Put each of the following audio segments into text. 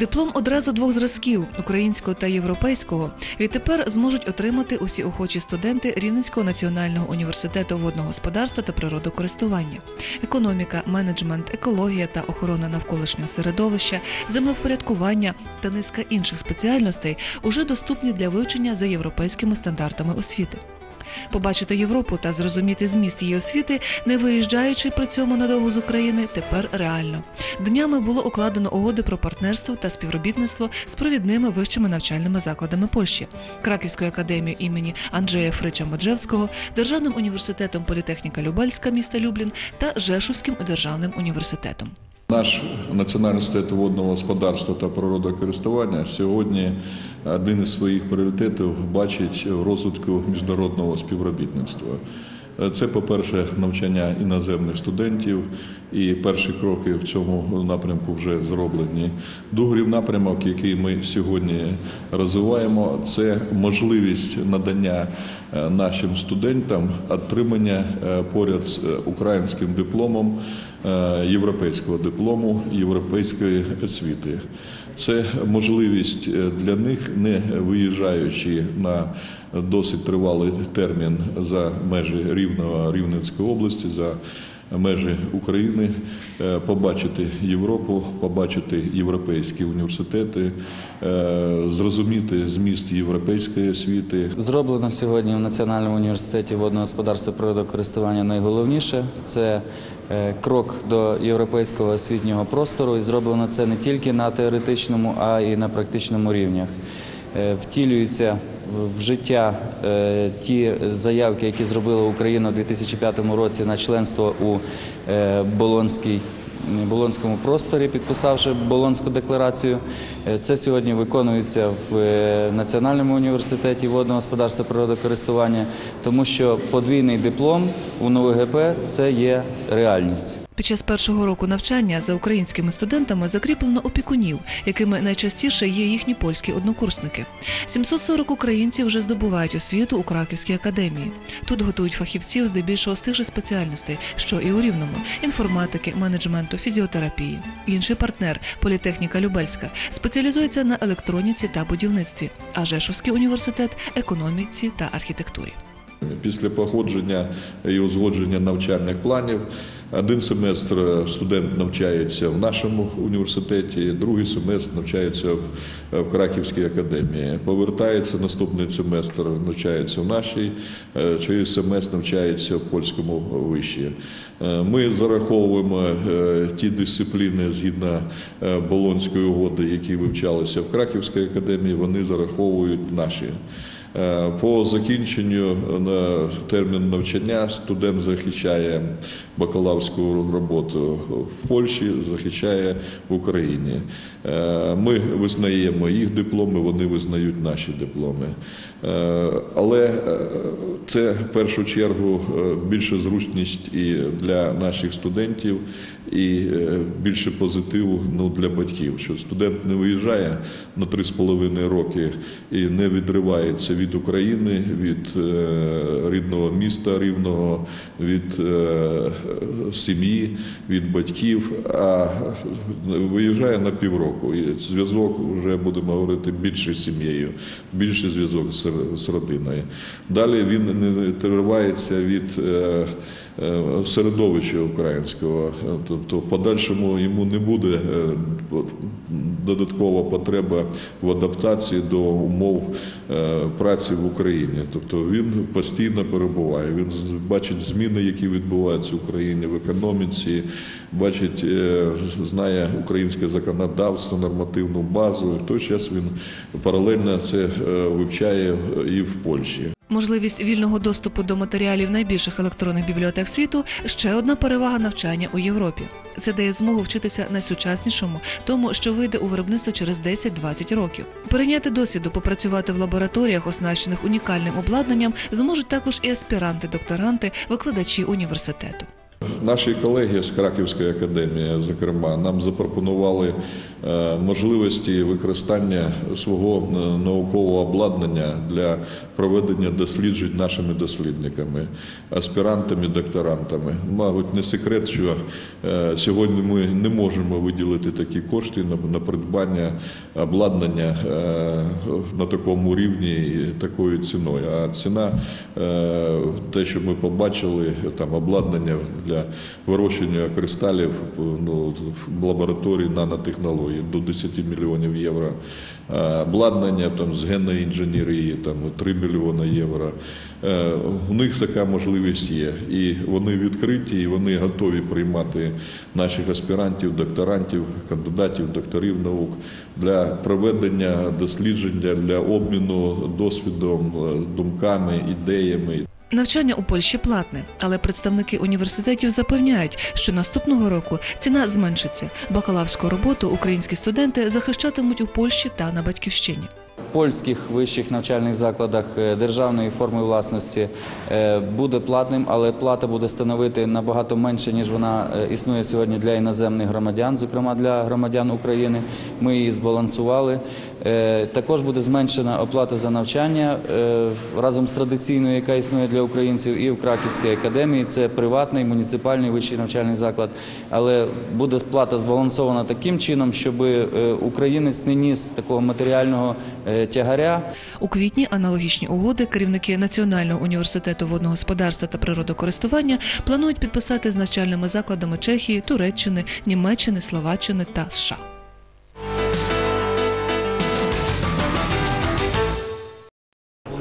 Диплом одразу двох зразків українського та європейського. Відтепер зможуть отримати усі охочі студенти Рівненського національного університету водного господарства та природокористування. Економіка, менеджмент, екологія та охорона навколишнього середовища, землевпорядкування та низка інших спеціальностей уже доступні для вивчення за європейськими стандартами освіти. Побачити Європу та зрозуміти зміст її освіти, не виїжджаючи при цьому надовго з України, тепер реально. Днями було укладено угоди про партнерство та співробітництво з провідними вищими навчальними закладами Польщі, Краківською академією імені Анджея Фрича Моджевського, Державним університетом Політехніка Любельська міста Люблін та Жешувським державним університетом. Наш Національний інститут водного господарства та природокористування сьогодні один із своїх пріоритетів бачить в розвитку міжнародного співробітництва. Це, по-перше, навчання іноземних студентів, і перші кроки в цьому напрямку вже зроблені. Другий напрямок, який ми сьогодні розвиваємо, це можливість надання е, нашим студентам отримання е, поряд з е, українським дипломом європейського диплому європейської освіти. Це можливість для них, не виїжджаючи на досить тривалий термін за межі Рівного Рівненської області, за межі України, е, побачити Європу, побачити європейські університети, е, зрозуміти зміст європейської освіти, Зроблено сьогодні в Національному університеті водного господарства природокористування найголовніше. Це е, крок до європейського освітнього простору, і зроблено це не тільки на теоретичному, а й на практичному рівнях. Втілюються в- життя е, ті заявки, які зробила Україна у 2005 році на членство у е, Болонській Болонському просторі, підписавши Болонську декларацію. Е, Це сьогодні виконується в Національному університеті водного господарства природокористування, тому що подвійний диплом у НУГП – це є реальність. Під час першого року навчання за українськими студентами закріплено опікунів, якими найчастіше є їхні польські однокурсники. 740 українців вже здобувають освіту у Краківській академії. Тут готують фахівців здебільшого з тих же спеціальностей, що і у Рівному інформатики, менеджменту, фізіотерапії. Інший партнер Політехніка Любельська спеціалізується на електроніці та будівництві, а Жешовський університет економіці та архітектурі. Після походження і узгодження навчальних планів один семестр студент навчається в нашому університеті, другий семестр навчається в- Краківській академії. Повертається наступний семестр, навчається в нашій, е, через семестр навчається в польському виші. Е, Ми зараховуємо е, ті дисципліни згідно Болонської угоди, які вивчалися в Краківській академії, вони зараховують наші. Е, По закінченню на термін навчання студент захищає бакалаврську роботу в Польщі, захищає в Україні. Е, Ми визнаємо їх дипломи, вони визнають наші дипломи. Е, Але е, це в першу чергу більше зручність і для наших студентів, і більше позитиву ну, для батьків, що студент не виїжджає на 3,5 роки і не відривається від України, від рідного міста рівного, від сім'ї, від батьків, а виїжджає на півроку. Зв'язок вже будемо говорити більше з сім'єю, більший зв'язок з, родиною. Далі він не тривається від е, середовища українського, тобто в подальшому йому не буде е, додаткова потреба в адаптації до умов е, праці в Україні. Тобто він постійно перебуває. Він бачить зміни, які відбуваються в Україні в економіці, бачить, е, знає українське законодавство, нормативну базу. В той час він паралельно це е, вивчає і в Польщі. Можливість вільного доступу до матеріалів найбільших електронних бібліотек світу ще одна перевага навчання у Європі. Це дає змогу вчитися найсучаснішому, тому що вийде у виробництво через 10-20 років. Перейняти досвіду, попрацювати в лабораторіях, оснащених унікальним обладнанням, зможуть також і аспіранти, докторанти, викладачі університету. Наші колеги з Краківської академії, зокрема, нам запропонували е, можливості використання свого е, наукового обладнання для проведення досліджень нашими дослідниками, аспірантами, докторантами. Мабуть, не секрет, що е, сьогодні ми не можемо виділити такі кошти на, придбання обладнання на такому рівні і такою ціною. А ціна, те, що ми побачили, там обладнання для вирощення кристалів ну, в лабораторії нанотехнології до 10 мільйонів євро. Е, Обладнання там, з генної інженерії там, 3 мільйони євро. Е, У них така можливість є. І вони відкриті, і вони готові приймати наших аспірантів, докторантів, кандидатів, докторів наук для проведення досліджень, для- для обміну досвідом, е, думками, ідеями. Навчання у Польщі платне, але представники університетів запевняють, що наступного року ціна зменшиться. Бакалаврську роботу українські студенти захищатимуть у Польщі та на батьківщині. Польських вищих навчальних закладах е, державної форми власності е, буде платним, але плата буде становити набагато менше, ніж вона е, існує сьогодні для іноземних громадян, зокрема для громадян України. Ми її збалансували. Також буде зменшена оплата за навчання разом з традиційною, яка існує для українців, і в Краківській академії. Це приватний муніципальний вищий навчальний заклад. Але буде плата збалансована таким чином, щоб українець не ніс такого матеріального тягаря. У квітні аналогічні угоди керівники Національного університету водного господарства та природокористування планують підписати з навчальними закладами Чехії, Туреччини, Німеччини, Словаччини та США.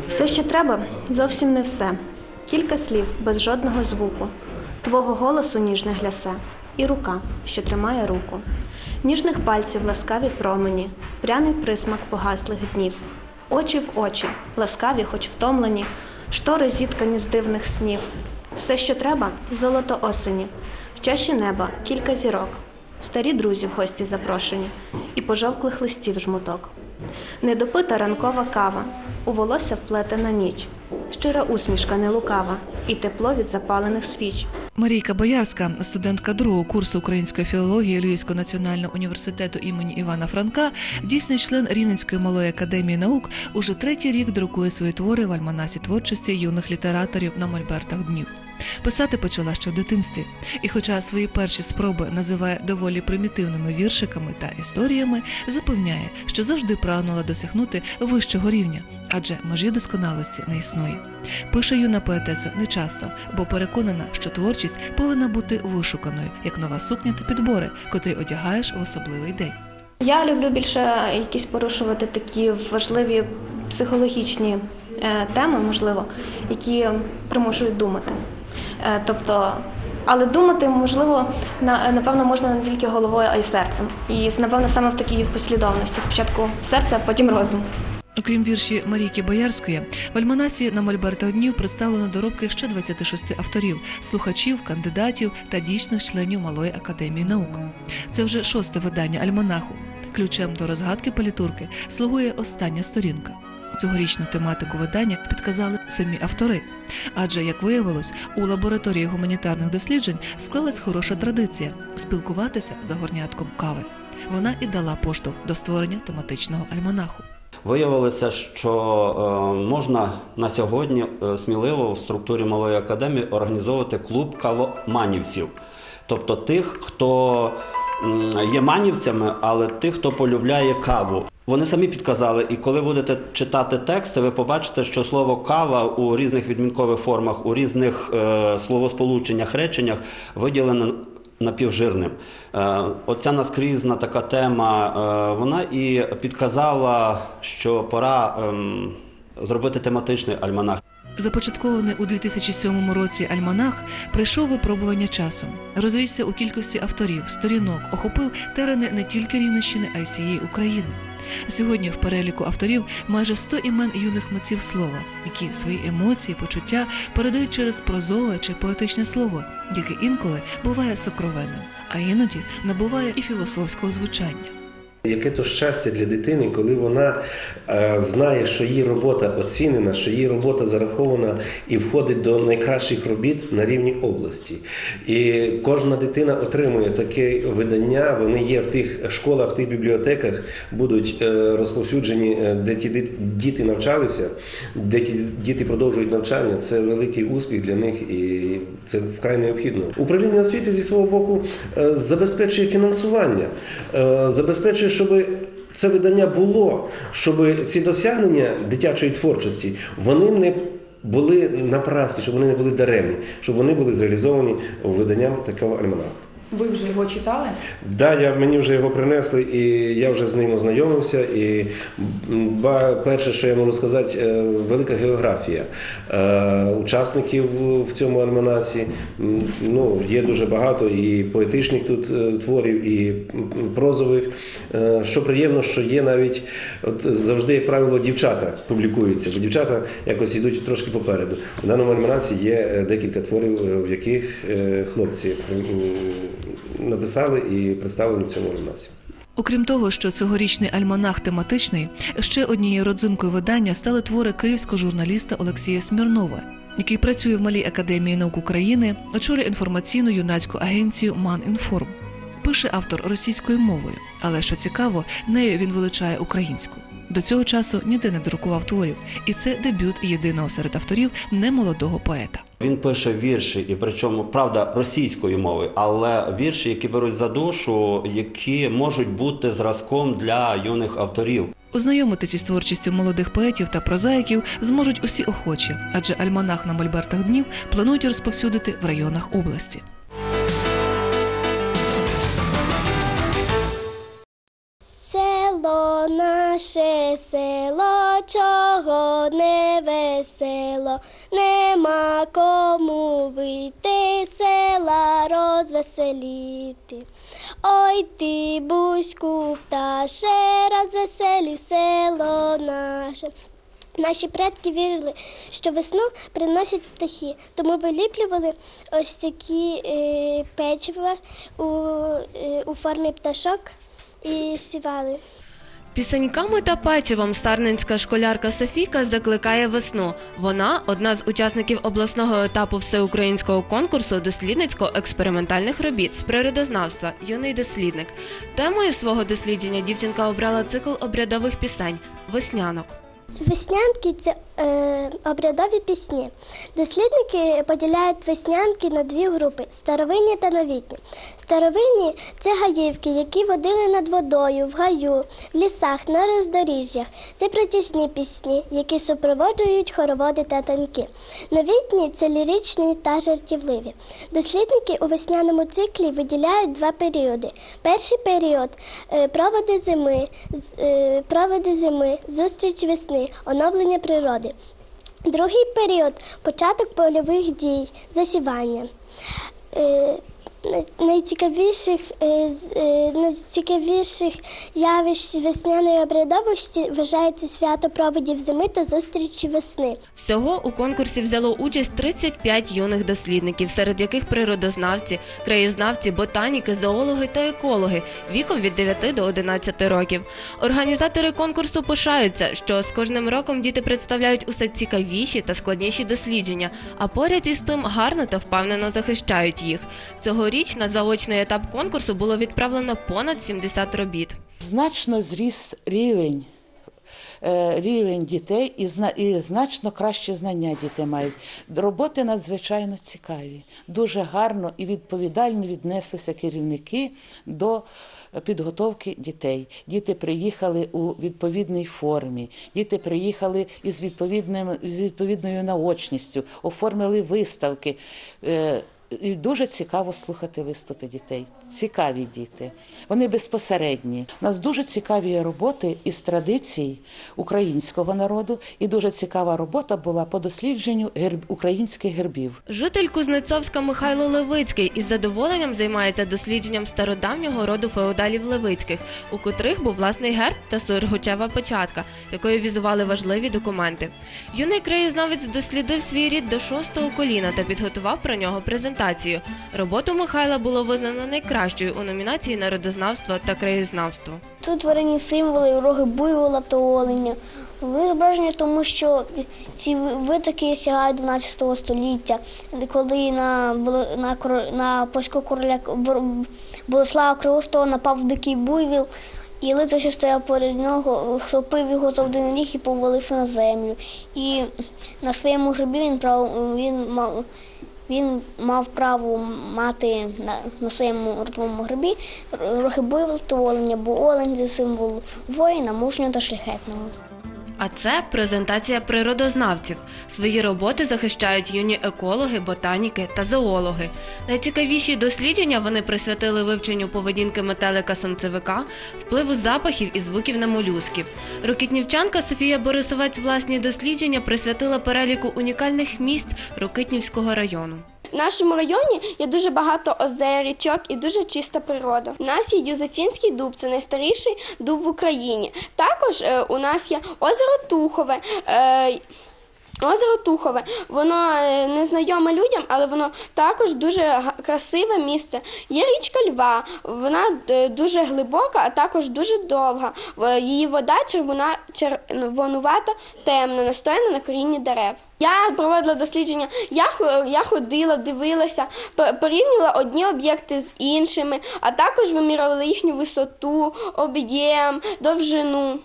Все, що треба, зовсім не все. Кілька слів без жодного звуку. Твого голосу ніжне глясе, і рука, що тримає руку. Ніжних пальців ласкаві промені, пряний присмак погаслих днів. Очі в очі, ласкаві, хоч втомлені, штори зіткані з дивних снів. Все, що треба, золото осені, в чаші неба кілька зірок, старі друзі в гості запрошені, і пожовклих листів жмуток. Недопита ранкова кава, у волосся вплетена ніч, щира усмішка не лукава, і тепло від запалених свіч. Марійка Боярська, студентка другого курсу української філології Львівського національного університету імені Івана Франка, дійсний член Рівненської малої академії наук, уже третій рік друкує свої твори в альманасі творчості юних літераторів на мольбертах днів. Писати почала ще в дитинстві, і, хоча свої перші спроби називає доволі примітивними віршиками та історіями, запевняє, що завжди прагнула досягнути вищого рівня, адже межі досконалості не існує. Пише юна поетеса нечасто, бо переконана, що творчість повинна бути вишуканою, як нова сукня та підбори, котрі одягаєш в особливий день. Я люблю більше якісь порушувати такі важливі психологічні е, теми, можливо, які примушують думати. Е, тобто, але думати можливо на напевно можна не тільки головою, а й серцем. І напевно саме в такій послідовності. Спочатку серце, а потім розум. Окрім вірші Марійки Боярської, в Альманасі на Мольбертах днів представлено доробки ще 26 авторів, слухачів, кандидатів та дійсних членів Малої академії наук. Це вже шосте видання альманаху. Ключем до розгадки палітурки слугує остання сторінка. Цьогорічну тематику видання підказали самі автори. Адже, як виявилось, у лабораторії гуманітарних досліджень склалась хороша традиція спілкуватися за горнятком кави. Вона і дала поштовх до створення тематичного альманаху. Виявилося, що е, можна на сьогодні е, сміливо в структурі малої академії організовувати клуб кавоманівців, тобто тих, хто є манівцями, але тих, хто полюбляє каву. Вони самі підказали, і коли будете читати тексти, ви побачите, що слово кава у різних відмінкових формах, у різних е, словосполученнях, реченнях виділено напівжирним. Е, Оця наскрізна така тема, е, вона і підказала, що пора ем, зробити тематичний альманах. Започаткований у 2007 році альманах пройшов випробування часом, розрісся у кількості авторів, сторінок, охопив терени не тільки Рівненщини, а й всієї України. Сьогодні в переліку авторів майже 100 імен юних митців слова, які свої емоції, почуття передають через прозове чи поетичне слово, яке інколи буває сокровенним, а іноді набуває і філософського звучання. Яке то щастя для дитини, коли вона е, знає, що її робота оцінена, що її робота зарахована і входить до найкращих робіт на рівні області. І кожна дитина отримує таке видання. Вони є в тих школах, в тих бібліотеках, будуть е, розповсюджені, е, де ті діти навчалися, де ті діти продовжують навчання. Це великий успіх для них і це вкрай необхідно. Управління освіти зі свого боку забезпечує фінансування, е, щоб це видання було, щоб ці досягнення дитячої творчості вони не були напрасні, щоб вони не були даремні, щоб вони були зреалізовані виданням такого альманаху. Ви вже його читали? Да, я, мені вже його принесли, і я вже з ним ознайомився. І перше, що я можу сказати, е, велика географія е, учасників в цьому альманасі. Ну, є дуже багато і поетичних тут е, творів, і прозових. Що приємно, що є навіть от завжди, як правило, дівчата публікуються, бо дівчата якось йдуть трошки попереду. В даному альманасі є декілька творів, в яких хлопці написали і представлені в цьому альманасі. Окрім того, що цьогорічний альманах тематичний, ще однією родзинкою видання стали твори київського журналіста Олексія Смірнова, який працює в Малій академії наук України, очолює інформаційну юнацьку агенцію «Манінформ». Пише автор російською мовою, але що цікаво, нею він величає українську. До цього часу ніде не друкував творів, і це дебют єдиного серед авторів немолодого поета. Він пише вірші, і причому правда російською мовою, але вірші, які беруть за душу, які можуть бути зразком для юних авторів. Ознайомитися з творчістю молодих поетів та прозаїків зможуть усі охочі, адже альманах на мольбертах днів планують розповсюдити в районах області. Село наше село, чого не весело, нема кому вийти села розвеселіти. Ой ти, бузьку, пташе, розвеселі село наше. Наші предки вірили, що весну приносять птахи, тому виліплювали ось такі е, печива у, е, у формі пташок і співали. Пісеньками та печивом старненська школярка Софійка закликає весну. Вона одна з учасників обласного етапу всеукраїнського конкурсу дослідницько-експериментальних робіт з природознавства Юний дослідник. Темою свого дослідження дівчинка обрала цикл обрядових пісень Веснянок. Веснянки це обрядові пісні. Дослідники поділяють веснянки на дві групи старовинні та новітні. Старовинні це гаївки, які водили над водою, в гаю, в лісах, на роздоріжжях. Це протяжні пісні, які супроводжують хороводи та танки. Новітні це ліричні та жартівливі. Дослідники у весняному циклі виділяють два періоди. Перший період е, проводи зими, е, проводи зими, зустріч весни, оновлення природи. Другий період початок польових дій, засівання. Най- Найцікавіших, е, е, найцікавіших явищ весняної обрядовості вважається свято проводів зими та зустрічі весни. Всього у конкурсі взяло участь 35 юних дослідників, серед яких природознавці, краєзнавці, ботаніки, зоологи та екологи віком від 9 до 11 років. Організатори конкурсу пишаються, що з кожним роком діти представляють усе цікавіші та складніші дослідження, а поряд із тим гарно та впевнено захищають їх. Цьогоріч на заочний етап конкурсу було відправлено понад 70 робіт. Значно зріс рівень. е, Рівень дітей і, і значно краще знання діти мають. Роботи надзвичайно цікаві. Дуже гарно і відповідально віднеслися керівники до підготовки дітей. Діти приїхали у відповідній формі, діти приїхали із, відповідним, з відповідною наочністю, оформили виставки. І дуже цікаво слухати виступи дітей. Цікаві діти. Вони безпосередні. У нас дуже цікаві роботи із традицій українського народу, і дуже цікава робота була по дослідженню герб... українських гербів. Житель Кузнецовська Михайло Левицький із задоволенням займається дослідженням стародавнього роду феодалів Левицьких, у котрих був власний герб та сургучева печатка, якою візували важливі документи. Юний краєзнавець дослідив свій рід до шостого коліна та підготував про нього презентацію. Презентацію. Роботу Михайла було визнано найкращою у номінації Народознавство та краєзнавство. Тут творені символи, роги буйвола та оленя. Ви зображені, тому що ці витоки сягають 12 століття, коли на, на, на польського короля Болеслава Кривостого напав дикий буйвіл, і лицар, що стояв перед нього, схопив його за один ріг і повалив на землю. І на своєму грибі він, прав, він мав. Він мав право мати на, на своєму родовому грибі роги буйвол оленя, бо олень символ воїна, мужнього та шляхетного. А це презентація природознавців. Свої роботи захищають юні екологи, ботаніки та зоологи. Найцікавіші дослідження вони присвятили вивченню поведінки метелика сонцевика, впливу запахів і звуків на молюсків. Рокітнівчанка Софія Борисовець власні дослідження присвятила переліку унікальних місць Рокитнівського району. В нашому районі є дуже багато озер, річок і дуже чиста природа. У нас є Юзефінський дуб, це найстаріший дуб в Україні. Також е, у нас є озеро Тухове. Е, Озеро Тухове, воно е, не знайоме людям, але воно також дуже красиве місце. Є річка Льва, вона дуже глибока, а також дуже довга. Її вода червона, червонувата, темна, настояна на корінні дерев. Я проводила дослідження, я, я ходила, дивилася, по- порівнювала одні об'єкти з іншими, а також вимірювала їхню висоту, об'єм, довжину.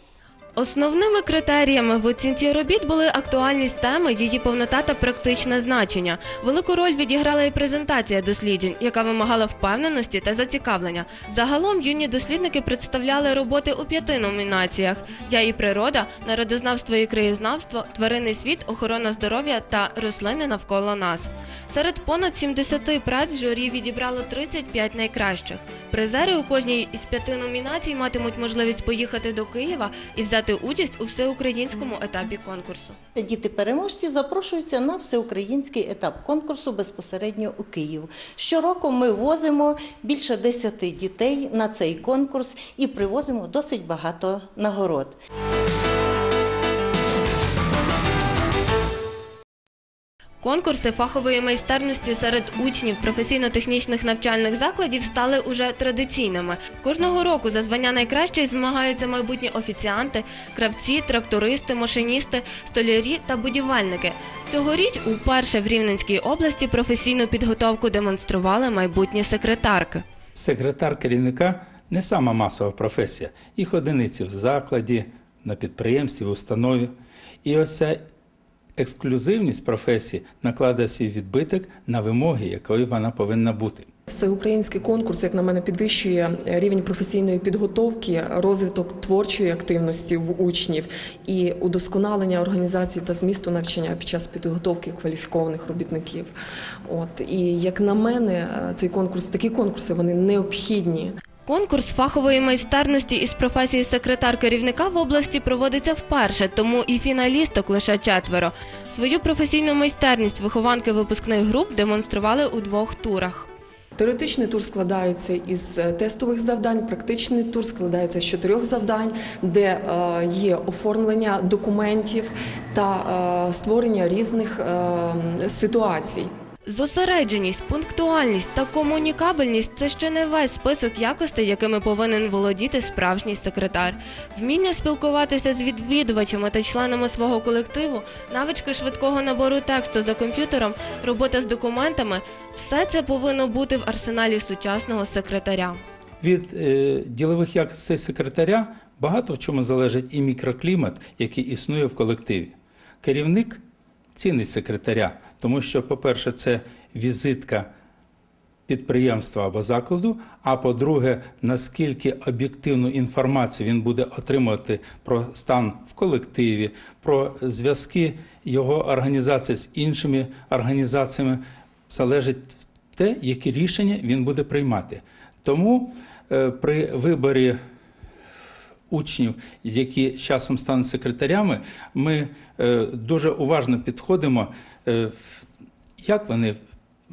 Основними критеріями в оцінці робіт були актуальність теми, її повнота та практичне значення. Велику роль відіграла і презентація досліджень, яка вимагала впевненості та зацікавлення. Загалом юні дослідники представляли роботи у п'яти номінаціях: Я і природа, народознавство і краєзнавство, тваринний світ, охорона здоров'я та рослини навколо нас. Серед понад 70 праць журі відібрало 35 найкращих. Призери у кожній із п'яти номінацій матимуть можливість поїхати до Києва і взяти участь у всеукраїнському етапі конкурсу. Діти-переможці запрошуються на всеукраїнський етап конкурсу безпосередньо у Київ. Щороку ми возимо більше 10 дітей на цей конкурс і привозимо досить багато нагород. Конкурси фахової майстерності серед учнів професійно-технічних навчальних закладів стали уже традиційними. Кожного року за звання найкращих змагаються майбутні офіціанти, кравці, трактористи, машиністи, столярі та будівельники. Цьогоріч уперше в Рівненській області професійну підготовку демонстрували майбутні секретарки. Секретар керівника не сама масова професія. Їх одиниці в закладі, на підприємстві, в установі. І ось ексклюзивність професії накладає свій відбиток на вимоги, якою вона повинна бути. Всеукраїнський конкурс, як на мене, підвищує рівень професійної підготовки, розвиток творчої активності в учнів і удосконалення організації та змісту навчання під час підготовки кваліфікованих робітників. От і як на мене, цей конкурс, такі конкурси вони необхідні. Конкурс фахової майстерності із професії секретар керівника в області проводиться вперше, тому і фіналісток лише четверо. Свою професійну майстерність вихованки випускних груп демонстрували у двох турах. Теоретичний тур складається із е, тестових завдань, практичний тур складається з чотирьох завдань, де е, є оформлення документів та е, створення різних ситуацій. Зосередженість, пунктуальність та комунікабельність це ще не весь список якостей, якими повинен володіти справжній секретар. Вміння спілкуватися з відвідувачами та членами свого колективу, навички швидкого набору тексту за комп'ютером, робота з документами все це повинно бути в арсеналі сучасного секретаря. Від е, ділових якостей секретаря багато в чому залежить і мікроклімат, який існує в колективі. Керівник цінить секретаря, тому що, по-перше, це візитка підприємства або закладу. А по-друге, наскільки об'єктивну інформацію він буде отримувати про стан в колективі, про зв'язки його організації з іншими організаціями, залежить те, які рішення він буде приймати. Тому е, при виборі учнів, які часом стануть секретарями, ми е, дуже уважно підходимо, е, як вони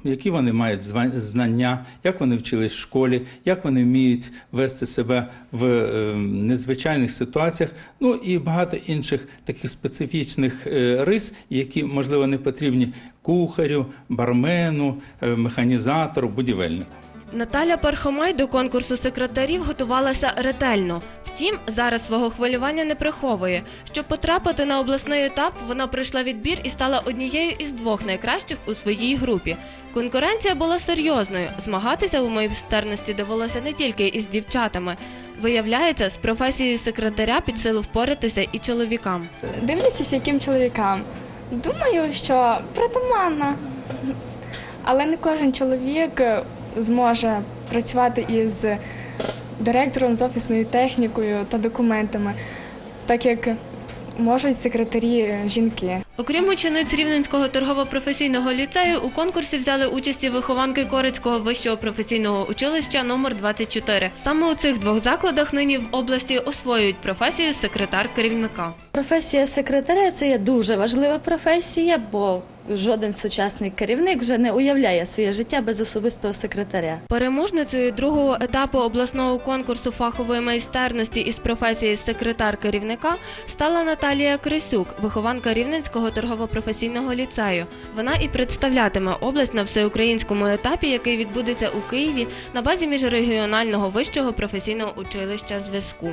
які вони мають знання, як вони вчились в школі, як вони вміють вести себе в е, незвичайних ситуаціях, ну і багато інших таких специфічних рис, які можливо не потрібні кухарю, бармену, механізатору, будівельнику. Наталя Пархомай до конкурсу секретарів готувалася ретельно. Втім, зараз свого хвилювання не приховує. Щоб потрапити на обласний етап, вона пройшла відбір і стала однією із двох найкращих у своїй групі. Конкуренція була серйозною. Змагатися у майстерності довелося не тільки із дівчатами. Виявляється, з професією секретаря під силу впоратися і чоловікам. Дивлячись, яким чоловікам. Думаю, що притаманна. Але не кожен чоловік зможе працювати із директором з офісною технікою та документами, так як можуть секретарі жінки. Окрім учениць Рівненського торгово-професійного ліцею, у конкурсі взяли участь і вихованки Корицького вищого професійного училища номер 24 Саме у цих двох закладах нині в області освоюють професію секретар керівника. Професія секретаря це є дуже важлива професія, бо жоден сучасний керівник вже не уявляє своє життя без особистого секретаря. Переможницею другого етапу обласного конкурсу фахової майстерності із професії секретар керівника стала Наталія Крисюк, вихованка Рівненського торгово-професійного ліцею. Вона і представлятиме область на всеукраїнському етапі, який відбудеться у Києві на базі міжрегіонального вищого професійного училища зв'язку.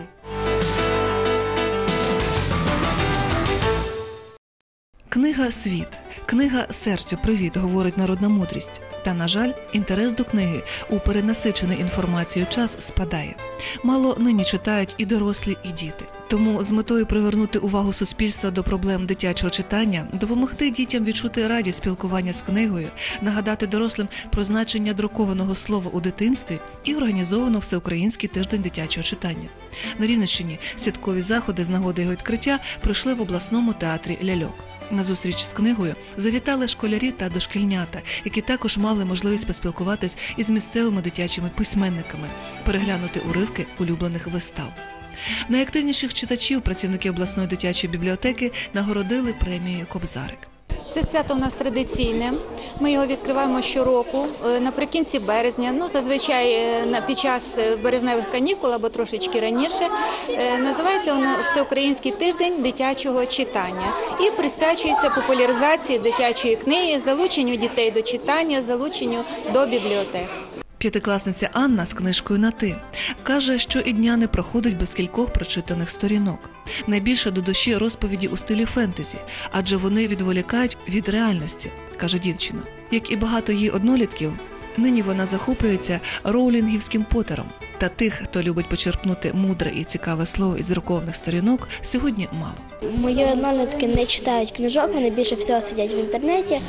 Книга Світ, книга серцю привіт, говорить народна мудрість. Та, на жаль, інтерес до книги у перенасичений інформацією час спадає. Мало нині читають і дорослі, і діти. Тому з метою привернути увагу суспільства до проблем дитячого читання, допомогти дітям відчути радість спілкування з книгою, нагадати дорослим про значення друкованого слова у дитинстві і організовано всеукраїнський тиждень дитячого читання. На Рівненщині святкові заходи з нагоди його відкриття пройшли в обласному театрі Ляльок. На зустріч з книгою завітали школярі та дошкільнята, які також мали можливість поспілкуватись із місцевими дитячими письменниками, переглянути уривки улюблених вистав. Найактивніших читачів працівники обласної дитячої бібліотеки нагородили премією Кобзарик. Це свято у нас традиційне. Ми його відкриваємо щороку е, наприкінці березня. Ну зазвичай е, під час е, березневих канікул або трошечки раніше. Називається воно Всеукраїнський тиждень дитячого читання і присвячується популяризації дитячої книги, залученню дітей до читання, залученню до бібліотек. П'ятикласниця Анна з книжкою на ти каже, що і дня не проходить без кількох прочитаних сторінок. Найбільше до душі розповіді у стилі фентезі, адже вони відволікають від реальності, каже дівчина. Як і багато її однолітків, нині вона захоплюється роулінгівським потером. Та тих, хто любить почерпнути мудре і цікаве слово із друкованих сторінок, сьогодні мало. Мої однолітки не читають книжок, вони більше всього сидять в інтернеті,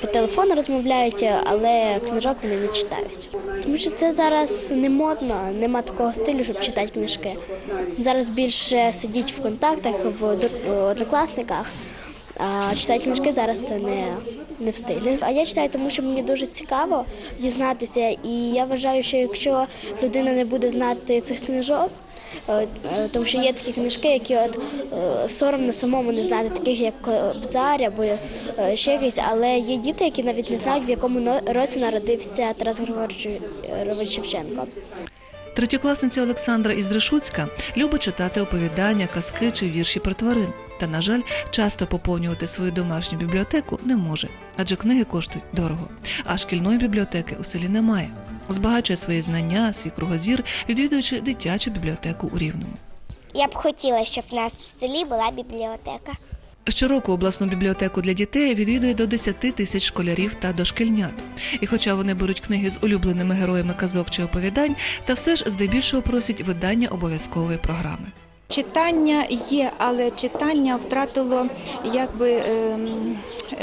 по телефону розмовляють, але книжок вони не читають. Тому що це зараз не модно, нема такого стилю, щоб читати книжки. Зараз більше сидіть в контактах, в однокласниках, а читати книжки зараз це не, не в стилі. А я читаю, тому що мені дуже цікаво дізнатися, і я вважаю, що якщо людина не буде знати цих книжок, Е, е, Тому що є такі книжки, які от е, соромно самому не знати, таких як Кобзар або ще якісь, але є діти, які навіть не знають, в якому році народився Тарас Григорович Шевченко. Третьокласниця Олександра із Решуцька любить читати оповідання, казки чи вірші про тварин. Та, на жаль, часто поповнювати свою домашню бібліотеку не може, адже книги коштують дорого. А шкільної бібліотеки у селі немає. Збагачує свої знання, свій кругозір, відвідуючи дитячу бібліотеку у Рівному. Я б хотіла, щоб в нас в селі була бібліотека. Щороку обласну бібліотеку для дітей відвідує до 10 тисяч школярів та дошкільнят. І хоча вони беруть книги з улюбленими героями казок чи оповідань, та все ж здебільшого просять видання обов'язкової програми. Читання є, але читання втратило якби ем,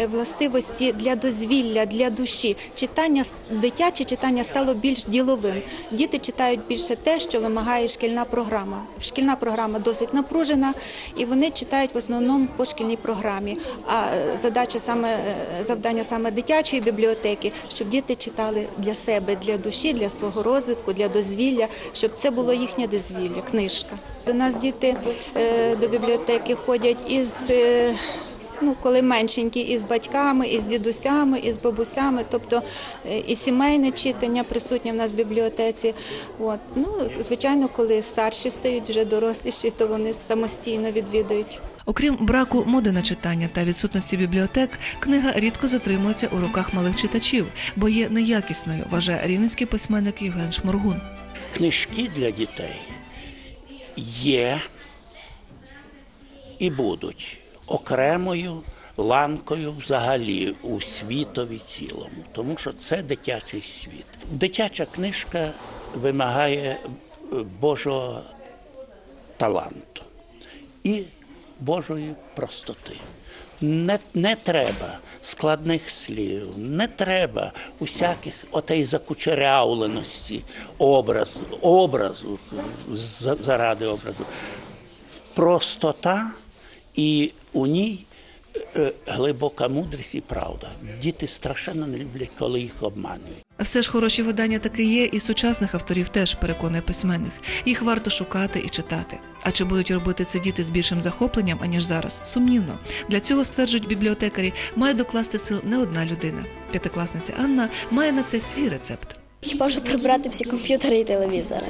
властивості для дозвілля, для душі. Читання дитяче читання стало більш діловим. Діти читають більше те, що вимагає шкільна програма. Шкільна програма досить напружена, і вони читають в основному по шкільній програмі. А е, задача саме е, завдання саме дитячої бібліотеки, щоб діти читали для себе, для душі, для свого розвитку, для дозвілля, щоб це було їхнє дозвілля, книжка. До нас діти е, до бібліотеки ходять із е, ну, коли меншенькі, із батьками, із дідусями, із бабусями, тобто е, і сімейне читання присутнє в нас в бібліотеці. От. Ну, звичайно, коли старші стають вже доросліші, то вони самостійно відвідують. Окрім браку моди на читання та відсутності бібліотек, книга рідко затримується у руках малих читачів, бо є неякісною, вважає рівненський письменник Євген Шморгун. Книжки для дітей є і будуть окремою ланкою взагалі у світові цілому, тому що це дитячий світ. Дитяча книжка вимагає е, Божого таланту і Божої простоти. Не, не треба складних слів, не треба усяких отей закучерявленості образу, образу заради образу. Простота і у ній е, глибока мудрість і правда. Діти страшенно не люблять, коли їх обманюють. Все ж хороші видання таки є, і сучасних авторів теж переконує письменник. Їх варто шукати і читати. А чи будуть робити це діти з більшим захопленням, аніж зараз? Сумнівно. Для цього стверджують бібліотекарі, має докласти сил не одна людина. П'ятикласниця Анна має на це свій рецепт. Хіба що прибрати всі комп'ютери і телевізори.